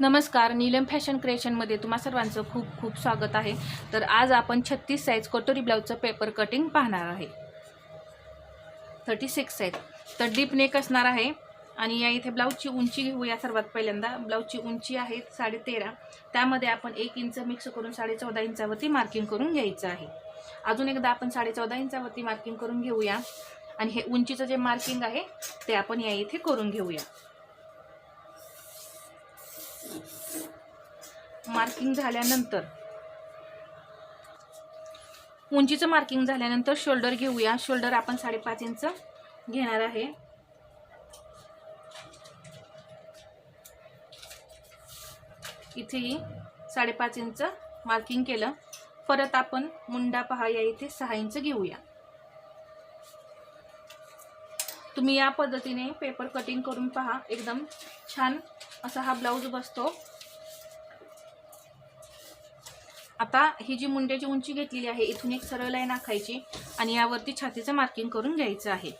नमस्कार नीलम फॅशन क्रिएशनमध्ये तुम्हा सर्वांचं खूप खूप स्वागत आहे. तर आज आपण छत्तीस साईज कटोरी ब्लाऊजचं पेपर कटिंग पाहणार आहे. थर्टी सिक्स साईज तर डीप नेक असणार आहे. आणि या इथे ब्लाऊजची उंची घेऊया सर्वात पहिल्यांदा. ब्लाऊजची उंची आहे साडे तेरा त्यामध्ये आपण एक इंच मिक्स करून साडे चौदा इंचावरती मार्किंग करून घ्यायचं आहे. अजून एकदा आपण साडे चौदा इंचावरती मार्किंग करून घेऊया. आणि हे उंचीचं जे मार्किंग आहे ते आपण या इथे करून घेऊया. मार्किंग झाल्यानंतर. उंचीचं मार्किंग झाल्यानंतर शोल्डर घेऊया. शोल्डर आपण साडेपाच इंच घेणार आहे. इथेही साडेपाच इंच मार्किंग केलं. परत आपण मुंडा पहा या इथे सहा इंच घेऊया. तुम्ही या पद्धतीने पेपर कटिंग करून पहा. एकदम छान असा हा ब्लाऊज बसतो. आता ही जी मुंड्याची उंची घेतलेली आहे इथून एक सरळ लाईन आखायची आणि यावरती छातीचं मार्किंग करून घ्यायचं आहे.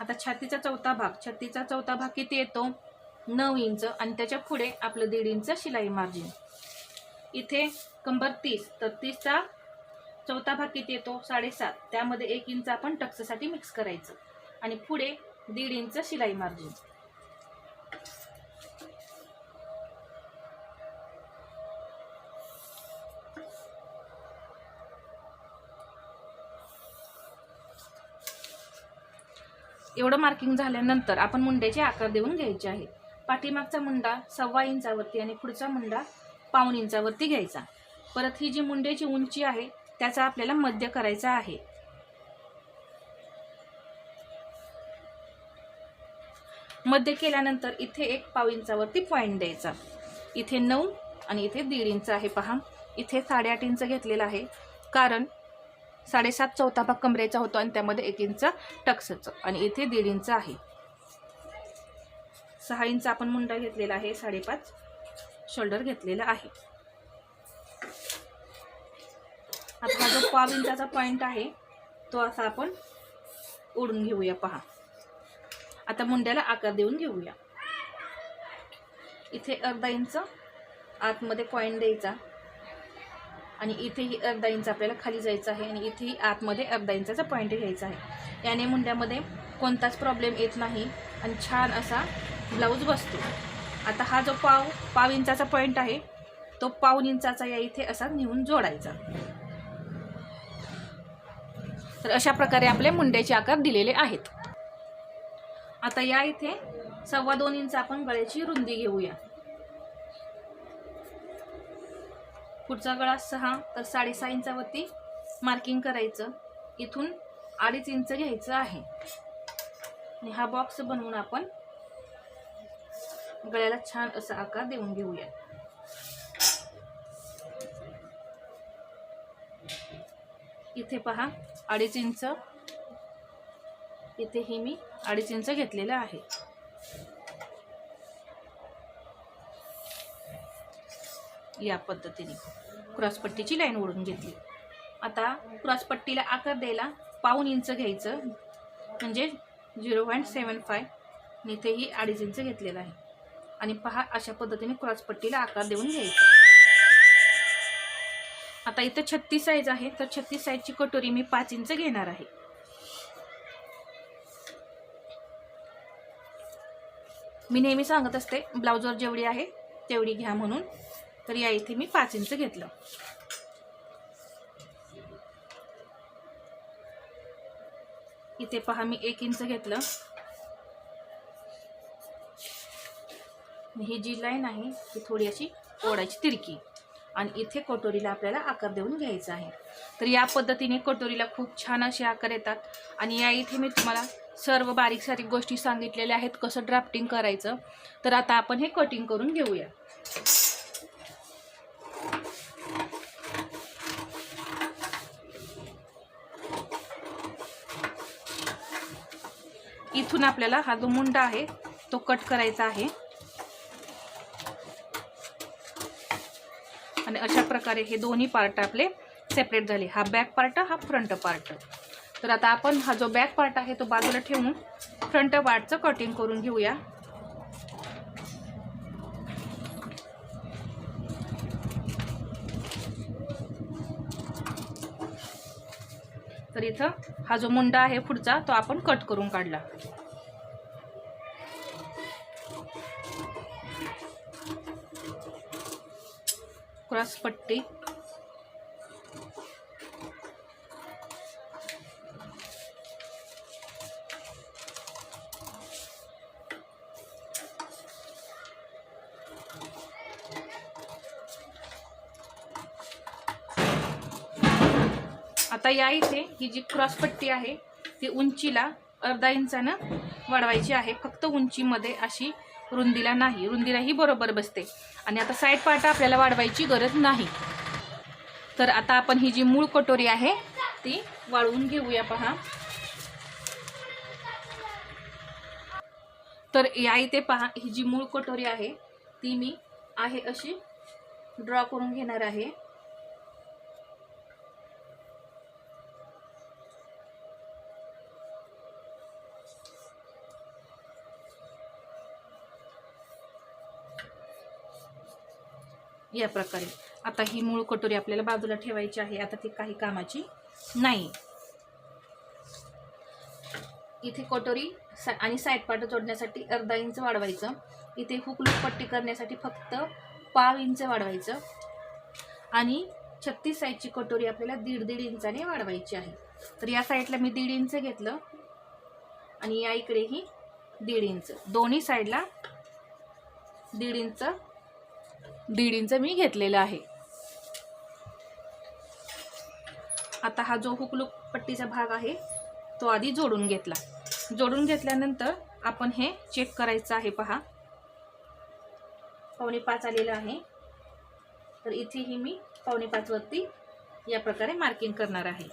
आता छातीचा चौथा भाग छातीचा चौथा भाग किती येतो? नऊ इंच आणि त्याच्या पुढे आपलं दीड इंच शिलाई मार्जिन इथे कंबर तीस तर तीसचा चौथा भाग किती येतो? साडेसात. त्यामध्ये एक इंच आपण टक्ससाठी मिक्स करायचं. आणि पुढे दीड इंच शिलाई मार्जिन एवढं मार्किंग झाल्यानंतर आपण मुंड्याचे आकार देऊन घ्यायचे आहे. पाठीमागचा मुंडा सव्वा इंचावरती आणि पुढचा मुंडा पाऊन इंचावरती घ्यायचा. परत ही जी मुंड्याची उंची आहे त्याचा आपल्याला मध्य करायचा आहे. मध्य केल्यानंतर इथे एक पाव इंचावरती पॉईंट द्यायचा. इथे नऊ आणि इथे दीड इंच आहे पहा. इथे साडेआठ इंच घेतलेला आहे. कारण साडेसात चौथा भाग कमरेचा होतो आणि त्यामध्ये एक इंच टक्सचं आणि इथे दीड इंच आहे. सहा इंच आपण मुंडा घेतलेला आहे साडेपाच शोल्डर घेतलेला आहे. आता हा जो पाव इंचाचा पॉईंट आहे तो असा आपण ओढून घेऊया पहा. आता मुंड्याला आकार देऊन घेऊया. इथे अर्धा इंच आतमध्ये पॉईंट द्यायचा. आणि इथेही अर्धा इंच आपल्याला खाली जायचं आहे आणि इथेही आतमध्ये अर्धा इंचाचा पॉईंट घ्यायचा आहे. याने मुंड्यामध्ये कोणताच प्रॉब्लेम येत नाही आणि छान असा ब्लाऊज बसतो. आता हा जो पाव पाव इंचाचा पॉईंट आहे तो पाऊन इंचाचा या इथे असा नेऊन जोडायचा. तर अशा प्रकारे आपले मुंड्याचे आकार दिलेले आहेत. आता या इथे सव्वा दोन इंच आपण गळ्याची रुंदी घेऊया. पुढचा गळा सहा तर साडेसहा इंचावरती मार्किंग करायचं. इथून अडीच इंच घ्यायचं आहे. आणि हा बॉक्स बनवून आपण गळ्याला छान असा आकार देऊन घेऊया. इथे पहा अडीच इंच. इथेही मी अडीच इंच घेतलेलं आहे. या पद्धतीने. क्रॉसपट्टीची लाईन ओढून घेतली. आता क्रॉसपट्टीला आकार द्यायला पाऊन इंच घ्यायचं. म्हणजे झिरो पॉईंट सेवन फाय इथेही अडीच इंच घेतलेलं आहे. आणि पहा अशा पद्धतीने क्रॉसपट्टीला आकार देऊन घ्यायचा. आता इथं छत्तीस साईज आहे. तर छत्तीस साईजची कटोरी मी पाच इंच घेणार आहे. मी नेहमी सांगत असते ब्लाऊजवर जेवढी आहे तेवढी घ्या म्हणून. तर या इथे मी पाच इंच घेतलं. इथे पहा मी एक इंच घेतलं. ही जी लाईन आहे ती थोडी अशी ओढायची तिरकी. आणि इथे कटोरीला आपल्याला आकार देऊन घ्यायचा आहे. तर या पद्धतीने कटोरीला खूप छान असे आकार येतात. आणि या इथे मी तुम्हाला सर्व बारीक सारीक गोष्टी सांगितलेल्या आहेत कसं ड्राफ्टिंग करायचं. तर आता आपण हे कटिंग करून घेऊया. इथून आपल्याला हा जो मुंडा आहे तो कट करायचा आहे. आणि अशा प्रकारे हे दोन्ही पार्ट आपले सेपरेट झाले. हा बॅक पार्ट हा फ्रंट पार्ट तर आता आपण हा जो बॅक पार्ट आहे तो बाजूला ठेवून फ्रंट पार्टचं कटिंग करून घेऊया. तर इथं हा जो मुंडा आहे पुढचा तो आपण कट करून काढला. क्रॉस पट्टी. आता या इथे ही जी क्रॉस पट्टी आहे ती उंचीला अर्धा इंचानं वाढवायची आहे. फक्त उंचीमध्ये अशी रुंदीला नाही रुंदीला ही बरोबर बसते. आणि आता साईड पाटा आपल्याला वाढवायची गरज नाही. तर आता आपण ही जी मूळ कटोरी आहे ती वाळवून घेऊया पहा. तर या इथे पहा ही जी मूळ कटोरी आहे ती मी आहे अशी ड्रॉ करून घेणार आहे. या प्रकारे. आता ही मूळ कटोरी आपल्याला बाजूला ठेवायची आहे. आता ती काही कामाची नाही. इथे कटोरी सा आणि साईड जोडण्यासाठी अर्धा इंच वाढवायचं. इथे हुकलूक पट्टी करण्यासाठी फक्त पाव इंच वाढवायचं. आणि छत्तीस साईजची कटोरी आपल्याला दीड दीड इंचाने वाढवायची आहे. तर या साईडला मी दीड इंच घेतलं आणि या इकडेही दीड इंच. दोन्ही साईडला दीड इंच दीड इंच मी घेतलेलं आहे. आता हा जो हुकलूक पट्टीचा भाग आहे तो आधी जोडून घेतला. जोडून घेतल्यानंतर आपण हे चेक करायचं आहे पहा. पावणे पाच आलेलं आहे. तर इथेही मी पावणे पाचवरती या प्रकारे मार्किंग करणार आहे.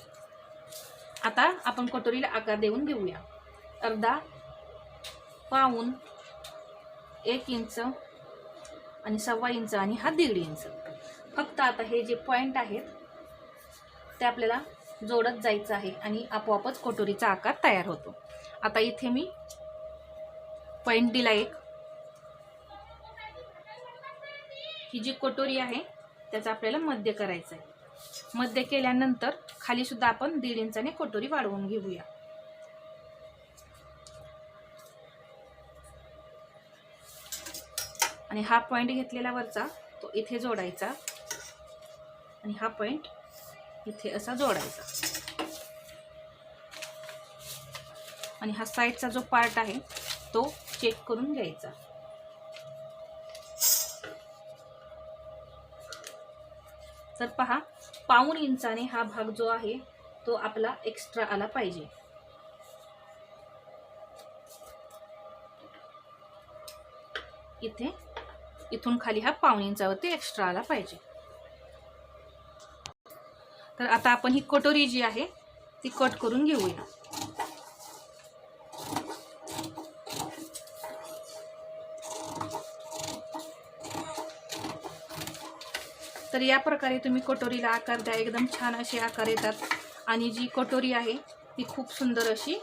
आता आपण कटोरीला आकार देऊन घेऊया. अर्धा पाऊन एक इंच आणि सव्वा इंच आणि हा दीड इंच. फक्त आता हे जे पॉईंट आहेत ते आपल्याला जोडत जायचं आहे आणि आपोआपच कटोरीचा आकार तयार होतो. आता इथे मी पॉईंट दिला एक. ही जी कटोरी आहे त्याचा आपल्याला मध्य करायचं आहे मध्य केल्यानंतर खालीसुद्धा आपण दीड इंचाने कटोरी वाढवून घेऊया. आणि हा पॉईंट घेतलेला वरचा तो इथे जोडायचा. आणि हा पॉईंट इथे असा जोडायचा. आणि हा साईडचा जो पार्ट आहे तो चेक करून घ्यायचा. तर पहा पाऊण इंचाने हा भाग जो आहे तो आपला एक्स्ट्रा आला पाहिजे. इथे इथून खाली हा पाऊन इंचावरती एक्स्ट्रा आला पाहिजे. तर आता आपण ही कटोरी जी आहे ती कट करून घेऊया. तर या प्रकारे तुम्ही कटोरीला आकार द्या एकदम छान असे आकार येतात. आणि जी कटोरी आहे ती खूप सुंदर अशी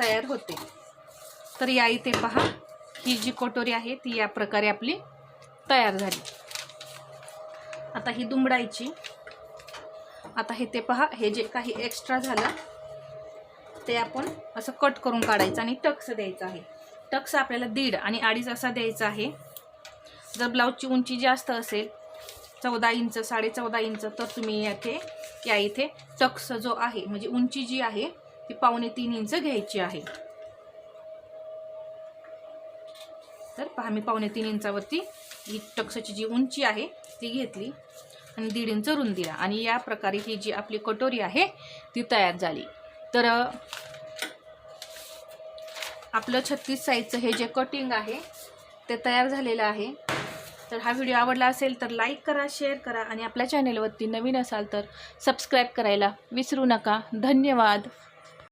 तयार होते. तर या इथे पहा ही जी कटोरी आहे ती या प्रकारे आपली तयार झाली. आता ही दुमडायची. आता हे ते पहा हे जे काही एक्स्ट्रा झालं ते आपण असं कट करून काढायचं आणि टक्स द्यायचं आहे. टक्स आपल्याला दीड आणि अडीच असा द्यायचा आहे. जर ब्लाऊजची उंची जास्त असेल चौदा इंच साडेचौदा इंच तर तुम्ही येथे या इथे टक्स जो आहे म्हणजे उंची जी आहे ती पावणे तीन इंच घ्यायची आहे. तर पहा मी पावणे तीन इंचावरती ही टक्साची जी उंची आहे ती घेतली. आणि दीड इंच रुंदीला आणि या प्रकारे ही जी आपली कटोरी आहे ती तयार झाली. तर आपलं छत्तीस साईजचं हे जे कटिंग आहे ते तयार झालेलं आहे. तर हा व्हिडिओ आवडला असेल तर लाईक करा शेअर करा. आणि आपल्या चॅनेलवरती नवीन असाल तर सबस्क्राईब करायला विसरू नका. धन्यवाद.